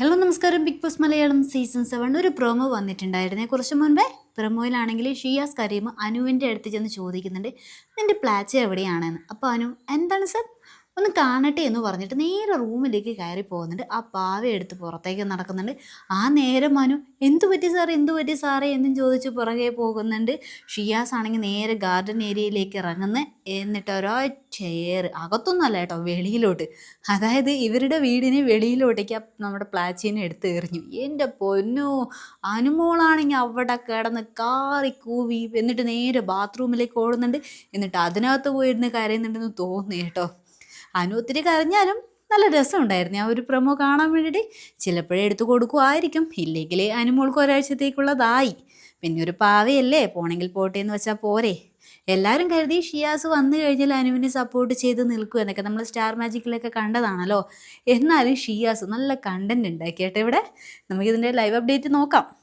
Hello നമസ്കാരം. Bigg Boss Malayalam season seven ഒരു promo വന്നിട്ടുണ്ടായിരുന്നേ. കുറച്ച് മുൻപേ പ്രൊമോയിലാണെങ്കിൽ ഷിയാസ് കരീം അനുവിന്റെ അടുത്ത് ചെന്ന് ചോദിക്കുന്നുണ്ട്. നിന്റെ പ്ലാച്ച എവിടെയാണെന്ന്. അപ്പോൾ അനു എന്താണ് സർ ഒന്ന് കാണട്ടെ എന്ന് പറഞ്ഞിട്ട് നേരെ റൂമിലേക്ക് കയറി പോകുന്നുണ്ട്. ആ പാവ എടുത്ത് പുറത്തേക്ക് നടക്കുന്നുണ്ട്. ആ നേരം മനു എന്തു പറ്റി സാറേ എന്തു പറ്റി സാറേ എന്നും ചോദിച്ച് പുറകെ പോകുന്നുണ്ട്. ഷിയാസ് ആണെങ്കിൽ നേരെ ഗാർഡൻ ഏരിയയിലേക്ക് ഇറങ്ങുന്ന. എന്നിട്ട് ഓരോ ചെയർ അകത്തൊന്നുമല്ല കേട്ടോ വെളിയിലോട്ട്. അതായത് ഇവരുടെ വീടിന് വെളിയിലോട്ടേക്ക് നമ്മുടെ പ്ലാച്ചീനെ എടുത്ത് എറിഞ്ഞു. എന്റെ പൊന്നു അനുമോളാണെങ്കിൽ അവിടെ കിടന്ന് കാറി കൂവി. എന്നിട്ട് നേരെ ബാത്റൂമിലേക്ക് ഓടുന്നുണ്ട്. എന്നിട്ട് അതിനകത്ത് പോയിരുന്ന് കരയുന്നുണ്ടെന്ന് തോന്നുന്നു കേട്ടോ. അനു ഒത്തിരി കരഞ്ഞാലും നല്ല രസമുണ്ടായിരുന്നു. ആ ഒരു പ്രൊമോ കാണാൻ വേണ്ടിയിട്ട് ചിലപ്പോഴേ എടുത്തു കൊടുക്കുമായിരിക്കും ഇല്ലെങ്കിൽ അനുമോൾക്ക് ഒരാഴ്ചത്തേക്കുള്ളതായി. പിന്നെ ഒരു പാവയല്ലേ? പോണെങ്കിൽ പോട്ടെ എന്ന് വെച്ചാൽ പോരെ. എല്ലാവരും കരുതി ഷിയാസ് വന്നു കഴിഞ്ഞാൽ അനുവിനെ സപ്പോർട്ട് ചെയ്ത് നിൽക്കും എന്നൊക്കെ നമ്മൾ സ്റ്റാർ മാജിക്കിലൊക്കെ കണ്ടതാണല്ലോ. എന്നാലും ഷിയാസ് നല്ല കണ്ടന്റ് ഉണ്ടാക്കിയിട്ട് ഇവിടെ. നമുക്കിതിന്റെ ലൈവ് അപ്ഡേറ്റ് നോക്കാം.